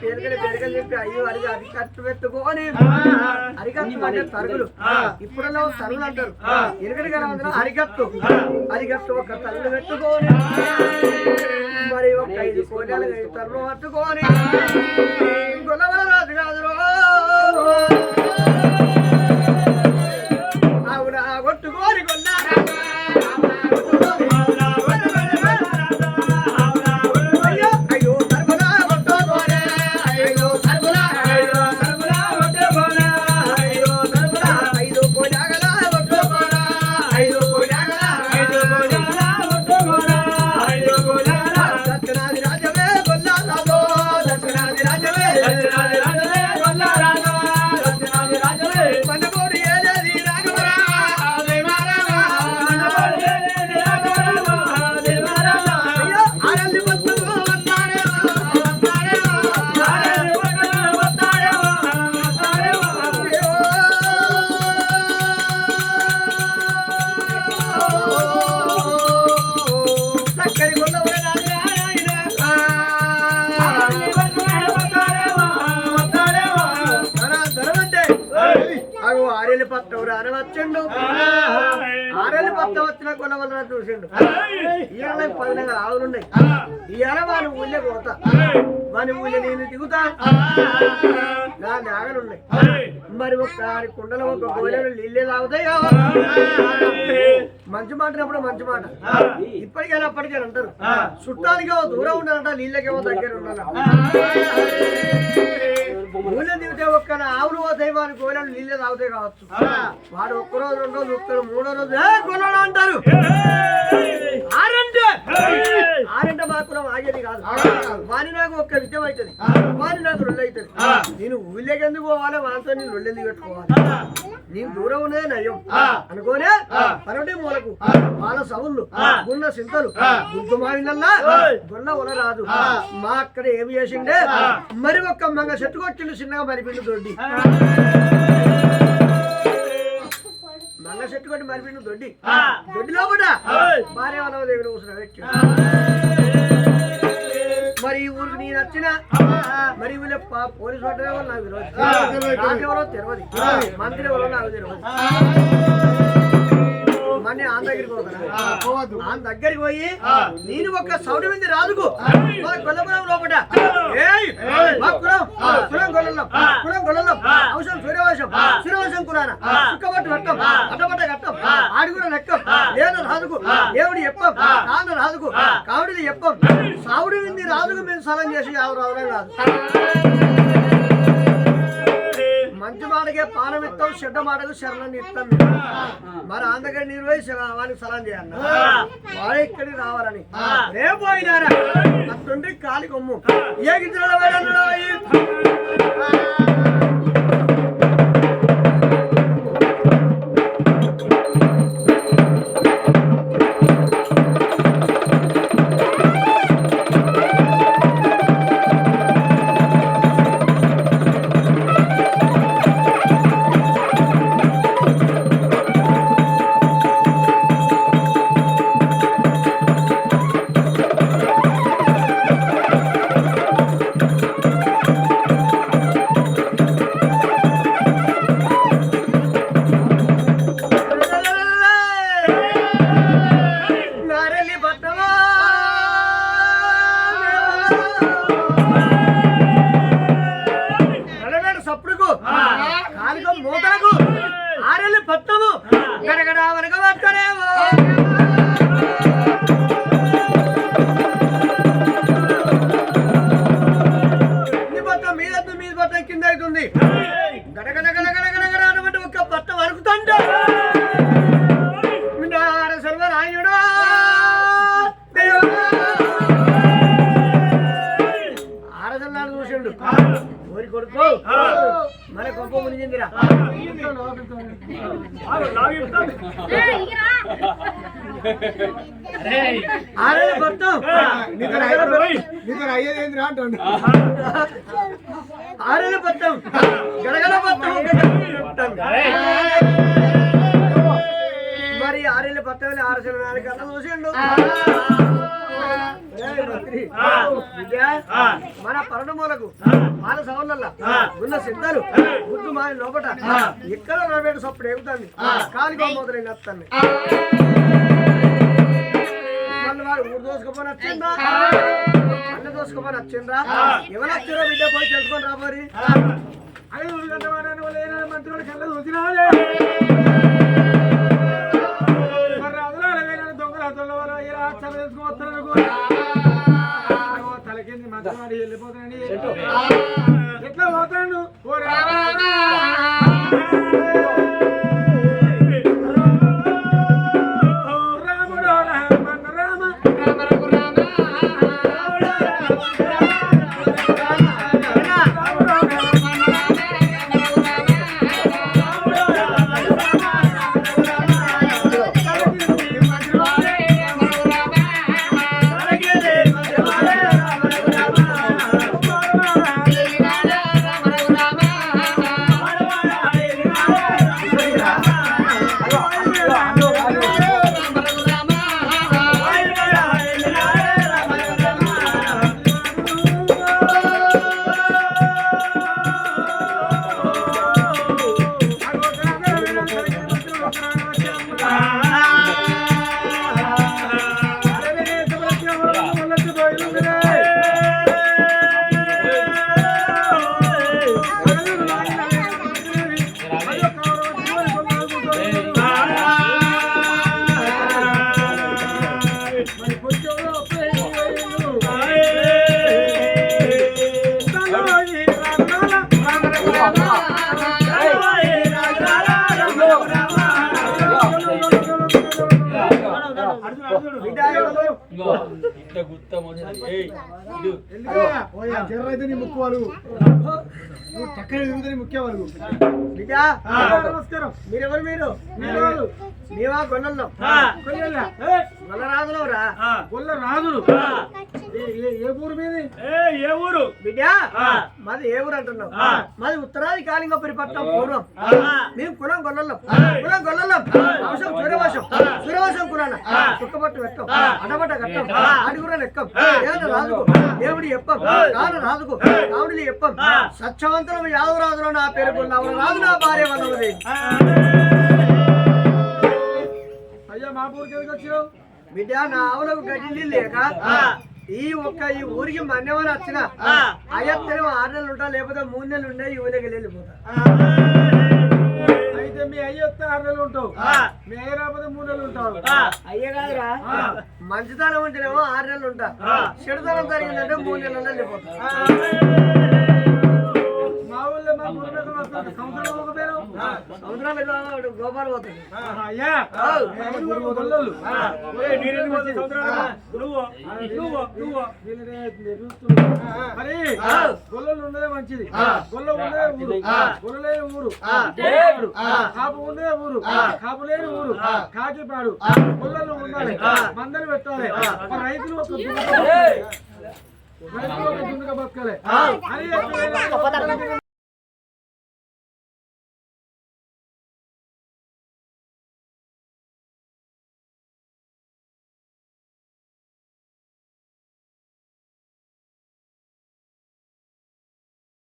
పేరుగలి పేరుగలి చెప్పి అయ్యో అడిగి అరికట్టు పెట్టుకొని అరికట్టు అంటే తరుగులు. ఇప్పుడల్లా తరుగులు అంటారు? ఎరుగడి కదా అరికట్టు అరికట్టు ఒక తల్లు పెట్టుకొని. మరి ఒక ఐదు కోటాలు తరులు పట్టుకొని రాజు కాదు పత్రం రానవచ్చండు ఆరేళ్ళు పత్రం వచ్చిన కొనవల్ల చూసిండు. ఇవాళ పది ఆవులున్నాయి. ఇవాళ వాని ఊళ్ళే పోతా. వాని ఊళ్ళో నేను దిగుతా. నా నాగలున్నాయి. మరి ఒక కుండలో ఒక గోళలు నీళ్ళే తాగుతాయో మంచి మాటినప్పుడు మంచి మాట. ఇప్పటికైనా అప్పటికైనా అంటారు. చుట్టానికేమో దూరం ఉండాలంట నీళ్ళకేమో దగ్గర ఉండాలి ఊళ్ళో దిగితే ఒక్క ఆవులు పోతాయి వారి గోళలు నీళ్ళే తాగుతాయి కావచ్చు. వాడు ఒక్క రోజు రెండు రోజులు మూడో రోజు గొల్లలు అంటారు. ఆరంటే మాత్రం ఆగేది కాదు. వాని నాకు ఒక్క విద్యం అవుతుంది వాని నాకు రొల్లు అవుతుంది నేను ఊళ్ళోకి ఎందుకు పోవాలి? వానితో నేను రొల్లు ఎందుకు పెట్టుకోవాలి? నేను దూరం ఉన్నదే నయం. అనుకోనే పరటి మూలకు వాళ్ళ సవుళ్ళు గున్న సింతలు గుద్దు మావినల్లా గున్న ఉల రాదు మా అక్కడ ఏమి చేసిండే? మరి ఒక్క మంగ చెట్టు కొట్టిండు చిన్నగా మరిపిండు దొడ్డి చెట్టు కొట్టి మరిపిండు దొడ్డి. దొడ్డి లోపల? భార్య వాళ్ళ దగ్గర కూర్చున్న వ్యక్తి. మరి ఊరికి నేను వచ్చిన మరి వీళ్ళ పోలీసు వాటి ఎవరు నాకు తెలియదు. తెలియదు. మంత్రి ఎవరో నాకు తెలియదు. మన ఆన్ దగ్గరికి ఆన్ దగ్గరికి పోయి నేను ఒక సౌడి మీద రాదుకు. మా కొల్లపురం లోపట. కులం కులం గొల్లం కులం గొల్లం అవసరం సూర్యవంశం సూర్యవంశం కులాన. చుక్కబట్టు కట్టం అట్టబట్ట కట్టం ఆడి కూడా లెక్కం లేదు రాదుకు దేవుడి చెప్పం కాండ రాదుకు కావుడిది చెప్పం సావుడి వింది రాదుకు మేము సలం చేసి ఎవరు రావడం కాదు. మంచి మాటకే పానం ఇస్తాం చెడ్డ మాటకు శరణాన్ని ఇస్తాం. మరి నీరు పోయి శర- వానికి సలాం చేయాలి. వాడు ఇక్కడికి రావాలని. రేపు పోయినారా? అట్టుండి కాలి కొమ్ము. ఏ గిద్దరు అరే పట్టం నీకు అయ్యేది అంటాడు ఆరేళ్ళ గడగడ పట్టం మరి ఆరేళ్ళ పట్టం ఆరు సెలవు నాలుగు చూసిండు మన పరణమూలకు మాల సవర్ణల్ల ఆ. ఉన్న సిద్ధాలు గుడ్డు మాయ లోపట ఇక్కడ నలభై సప్పుడు ఎగుతుంది కాలిగా మొదలైన మళ్ళీ వారు ఊరు దోసుకుపోని వచ్చిందా అన్న దోసుకుపోని వచ్చిందా ఎవరు వచ్చారో బిడ్డ పోయి తెలుసుకొని రా మరి. ఐదు గంటల వాడని వాళ్ళు ఏనాడు మంత్రులు కళ్ళ చూసినాలే కూడా. అగో తలకింది మంత్రవాడి వెళ్ళిపోతానని ఎట్లా పోతాడు? ఓ ఇట్లా గుత్తం వస్తుంది. ఏయ్, ఇడు. జర్రైతే నీ ముక్కు వాళ్ళు నువ్వు చక్కగా తిరుగుతుంది ముఖ్య వాళ్ళు బిడ్డ నమస్కారం. మీరెవరు మీరు? గొల్లల్లో రా ఆ. గొల్ల రాజులు. ఏ- ఊరు మీది? ఏ ఊరు? బిడ్డ. మాది ఏ ఊరు అంటున్నావు? ఆ. మాది ఉత్తరాది కాళింగపురి పట్టణం పూర్వం. ఆ. మేము కులం గొల్లం ఆ. కులం గొల్లం వంశం సూర్యవంశం ఆ. చుక్కబట్టు ఆ. అడబట్ట కట్టం. అడుగురని ఎక్కం. ఏదైనా దేవుడి ఎప్పం కావుడి ఎప్పం. సత్యవంతులం నా రాజు నా భార్య వన్నది. అయ్యా మా ఊరికి ఎందుకు వచ్చావు బిడ్డ నా ఆవులకు గడ్డి లేక. ఈ ఒక్క ఈ ఊరికి మన్యమని వచ్చిన. అయ్యత్తేమో ఆరు నెలలు ఉంటా లేకపోతే మూడు నెలలు ఉండే ఈ ఊరికి వెళ్ళిపోతా అయితే మీ అయ్య వస్తే ఆరు నెలలు ఉంటావు ఆ. మీ అయ్య రాకపోతే మూడు నెలలు ఉంటావు ఆ. అయ్యే కాదురా ఆ. మంచితనం ఉంటేనేమో ఆరు నెలలు ఉంటా ఆ. చెడుతనం జరిగిందంటే మూడు నెలలు వెళ్ళిపోతా మరి. గొల్లలు ఉండదే మంచిది. గొల్ల ఉండదే ఊరు ఊరు. కాపు ఉండదే ఊరు. కాపు లేని ఊరు. కాకిపాడు. గొల్లలు ఉండాలి ఆ. మందలు పెట్టాలి రైతులు ఒక దున్నక బతకాలి